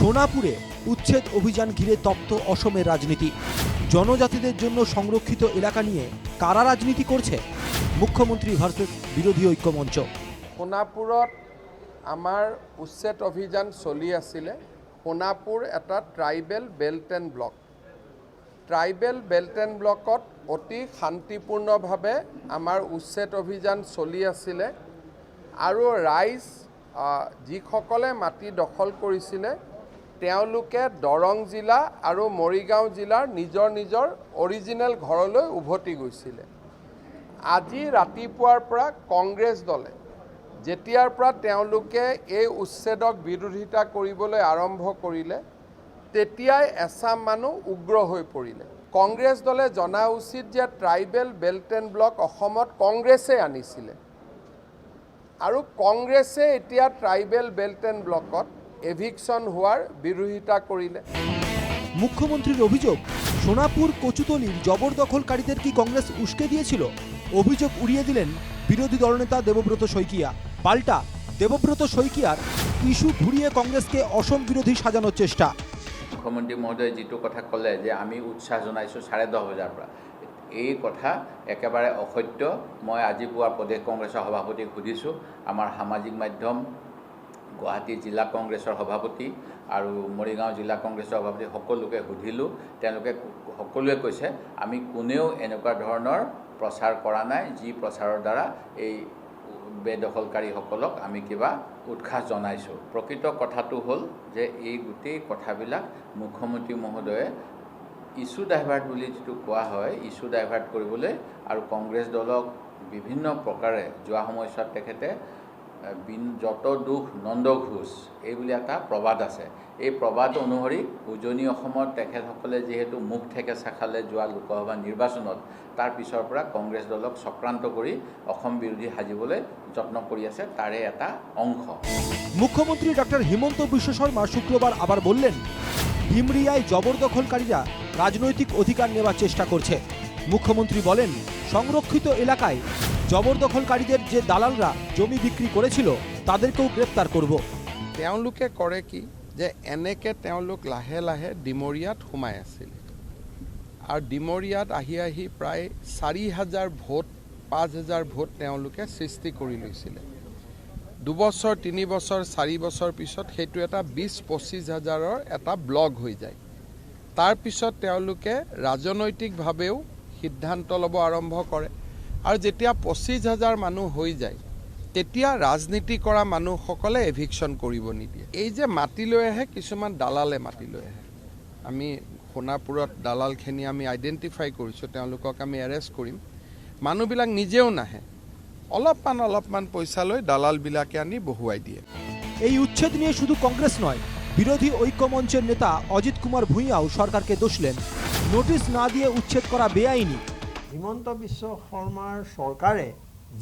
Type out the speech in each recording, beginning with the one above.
সোনাপুরে উচ্ছেদ অভিযান ঘিরে তপ্ত অসমের রাজনীতি। জনজাতিদের জন্য সংরক্ষিত এলাকা নিয়ে কারা রাজনীতি করছে? মুখ্যমন্ত্রী ভার্সেস বিরোধী ঐক্যমঞ্চ। সোণাপুৰত আমাৰ উচ্ছেদ অভিযান চলি আছিলে। সোণাপুৰ এটা tribal belt block. Tribal belt ব্লকত অতি শান্তিপূৰ্ণভাৱে আমাৰ উচ্ছেদ অভিযান চলি আছিলে। আৰু ৰাইজ যিসকলে মাটি দখল কৰিছিলে তেওঁলোকে দৰং জিলা আৰু মৰিগাঁও জিলাৰ নিজৰ নিজৰ অৰিজিনেল ঘৰলৈ উভতি গৈছিলে। আজি ৰাতিপুৱাৰ পৰা কংগ্ৰেছ দলে যেতিয়াৰ পৰা তেওঁলোকে এই উচ্ছেদক বিৰোধিতা কৰিবলৈ আৰম্ভ কৰিলে, তেতিয়াই এচাম মানুহ উগ্ৰ হৈ পৰিলে। কংগ্ৰেছ দলে জনা উচিত যে ট্ৰাইবেল বেল্ট এণ্ড ব্লক অসমত কংগ্ৰেছে আনিছিলে। আৰু কংগ্ৰেছে এতিয়া ট্ৰাইবেল বেল্ট এণ্ড ব্লকত এভিকশ্যন হোৱাৰ বিৰোধিতা কৰিলে মুখ্যমন্ত্রীর অভিযোগ সোনাপুর কচুতলির জবরদখলকারীদের কি কংগ্রেস উস্কে দিয়েছিল? অভিযোগ উড়িয়ে দিলেন বিরোধী দলনেতা দেবব্রত শইকিয়া। পাল্টা দেবব্রত শইকিয়ার ইস্যু ঘুরিয়ে কংগ্রেসকে অসম বিরোধী সাজানোর চেষ্টা। মুখ্যমন্ত্ৰী মহোদয়ে যিটো কথা ক'লে যে আমি উৎসাহ জনাইছোঁ চাৰে দহ বজাৰ পৰা। এই কথা একেবাৰে অসত্য। মই আজি পুৱা প্ৰদেশ কংগ্ৰেছৰ সভাপতিক সুধিছোঁ আমাৰ সামাজিক মাধ্যম গুৱাহাটী জিলা কংগ্ৰেছৰ সভাপতি আৰু মৰিগাঁও জিলা কংগ্ৰেছৰ সভাপতি সকলোকে সুধিলোঁ। তেওঁলোকে সকলোৱে কৈছে আমি কোনেও এনেকুৱা ধৰণৰ প্ৰচাৰ কৰা নাই যি প্ৰচাৰৰ দ্বাৰা এই বেদখলকাৰীসকলক আমি কিবা উৎসাহ জনাইছোঁ। প্ৰকৃত কথাটো হ'ল যে এই গোটেই কথাবিলাক মুখ্যমন্ত্ৰী মহোদয়ে ইছ্যু ডাইভাৰ্ট বুলি যিটো কোৱা হয় ইছ্যু ডাইভাৰ্ট কৰিবলৈ আৰু কংগ্ৰেছ দলক বিভিন্ন প্ৰকাৰে যোৱা সময়ছোৱাত তেখেতে যত দুখ, নন্দ ঘোষ এই বুলি এটা প্ৰবাদ আছে। এই প্ৰবাদ অনুসৰি উজনি অসমত তেখেতসকলে যিহেতু মুখ থেকেচা খালে যোৱা লোকসভা নিৰ্বাচনত, তাৰ পিছৰ পৰা কংগ্ৰেছ দলক চক্ৰান্ত কৰি অসম বিৰোধী সাজিবলৈ যত্ন কৰি আছে, তাৰে এটা অংশ। মুখ্যমন্ত্রী ডক্টর হিমন্ত বিশ্ব শর্মা শুক্রবার আবার বললেন, ভিমরিয়ায় জবরদখলকারীরা রাজনৈতিক অধিকার নেওয়ার চেষ্টা করছে। মুখ্যমন্ত্রী বলেন, সংরক্ষিত এলাকায় জবরদখলকারীদের যে দালালরা জমি বিক্রি করেছিল, তাদেরকেও গ্রেপ্তার করব। তেওঁলোকে কৰে কি যে এনেকৈ তেওঁলোক লাহে লাহে ডিমৰীয়াত সোমাই আছিল। আৰু ডিমৰীয়াত আহি আহি প্ৰায় চাৰি হাজাৰ ভোট, পাঁচ হাজাৰ ভোট তেওঁলোকে সৃষ্টি কৰি লৈছিলে। দুবছৰ, তিনি বছৰ, চাৰি বছৰ পিছত সেইটো এটা বিছ পঁচিছ হাজাৰৰ এটা ব্লক হৈ যায়। তাৰপিছত তেওঁলোকে ৰাজনৈতিকভাৱেও সিদ্ধান্ত ল'ব আৰম্ভ কৰে। আৰু যেতিয়া পঁচিছ হাজাৰ মানুহ হৈ যায়, তেতিয়া ৰাজনীতি কৰা মানুহসকলে এভিকশ্যন কৰিব নিদিয়ে। এই যে মাতি লৈ আহে, কিছুমান দালালে মাতি লৈ আহে। আমি সোণাপুৰত দালালখিনি আমি আইডেণ্টিফাই কৰিছোঁ, তেওঁলোকক আমি এৰেষ্ট কৰিম। মানুহবিলাক নিজেও নাহে। অলপমান অলপমান পইচা লৈ দালালবিলাকে আনি বহুৱাই দিয়ে। এই উচ্ছেদ নিয়ে শুধু কংগ্রেস নয়, বিরোধী ঐক্যমঞ্চের নেতা অজিত কুমার ভূঁইয়াও সরকারকে দোষলেন নোটিশ না দিয়ে উচ্ছেদ করা বেআইনি। হিমন্ত বিশ্ব শৰ্মাৰ চৰকাৰে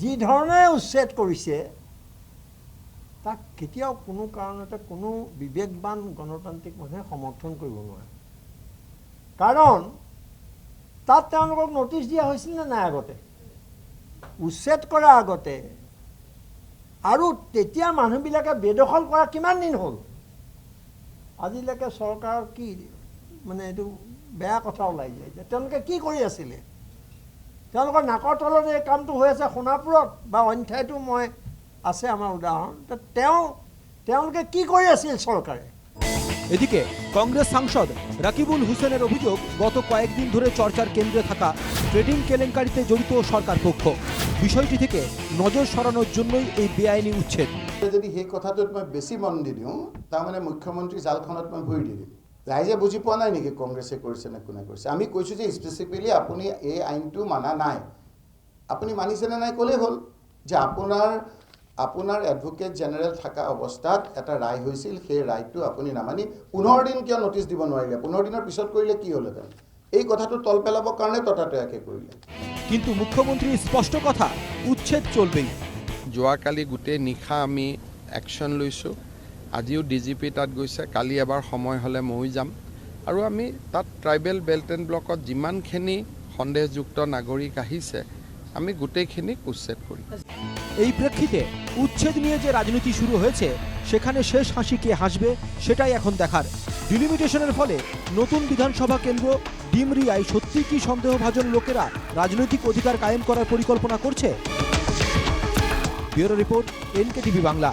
যি ধৰণে উচ্ছেদ কৰিছে তাক কেতিয়াও কোনো কাৰণতে কোনো বিবেকবান গণতান্ত্ৰিক মানুহে সমৰ্থন কৰিব নোৱাৰে। কাৰণ তাত তেওঁলোকক নটিচ দিয়া হৈছিল নে নাই আগতে? উচ্ছেদ কৰাৰ আগতে। আৰু তেতিয়া মানুহবিলাকে বেদখল কৰা কিমান দিন হ'ল? আজিলৈকে চৰকাৰৰ কি মানে এইটো বেয়া কথা ওলাই যায়। যে তেওঁলোকে কি কৰি আছিলে? তেওঁলোকৰ নাকৰ তলত এই কামটো হৈ আছে সোণাপুৰত বা অইন ঠাইতো মই আছে আমাৰ উদাহৰণ। তেওঁ তেওঁলোকে কি কৰি আছিল চৰকাৰে? এদিকে কংগ্রেস সাংসদ রাকিবুল হোসেনের অভিযোগ গত কয়েকদিন ধরে চর্চার কেন্দ্রে থাকা ট্রেডিং কেলেঙ্কারিতে জড়িত সরকার পক্ষ। বিষয়টি থেকে নজর সরানোর জন্যই এই বেআইনি উচ্ছেদ। যদি সেই কথাটোত মই বেছি মন দি দিওঁ তাৰমানে মুখ্যমন্ত্ৰী জালখনত মই ভৰি দি দিম। ৰাইজে বুজি পোৱা নাই নেকি কংগ্ৰেছে কৰিছে নে কোনে কৰিছে? আমি কৈছোঁ যে স্পেচিফিকেলি আপুনি এই আইনটো মানা নাই। আপুনি মানিছেনে নাই ক'লেই হ'ল যে আপোনাৰ আপোনাৰ এডভোকেট জেনেৰেল থকা অৱস্থাত এটা ৰায় হৈছিল সেই ৰায়টো আপুনি নামানি। পোন্ধৰ দিন কিয় নটিচ দিব নোৱাৰিলে? পোন্ধৰ দিনৰ পিছত কৰিলে কি হ'লহেঁতেন এই কথাটো তল পেলাবৰ কাৰণে ততাতৈয়াকৈ কৰিলে। কিন্তু মুখ্যমন্ত্রীর স্পষ্ট কথা উচ্ছেদ চলবেই। যোৱাকালি গোটেই নিশা আমি একশ্যন লৈছোঁ। আজিও ডি জি পি তাত গৈছে, কালি এবাৰ সময় হ'লে ময়ো যাম। আৰু আমি তাত ট্ৰাইবেল বেল্ট এণ্ড ব্লকত যিমানখিনি সন্দেহযুক্ত নাগৰিক আহিছে, আমি গোটেইখিনিক উচ্ছেদ কৰিম। এই প্রেক্ষিতে উচ্ছেদ নিয়ে যে রাজনীতি শুরু হয়েছে, সেখানে শেষ হাসি কে হাসবে, সেটাই এখন দেখার। ডিলিমিটেশনের ফলে নতুন বিধানসভা কেন্দ্র ডিমরিয়ায় সত্যি কি সন্দেহভাজন লোকেরা রাজনৈতিক অধিকার কায়েম করার পরিকল্পনা করছে? Bureau report, NKTV Bangla.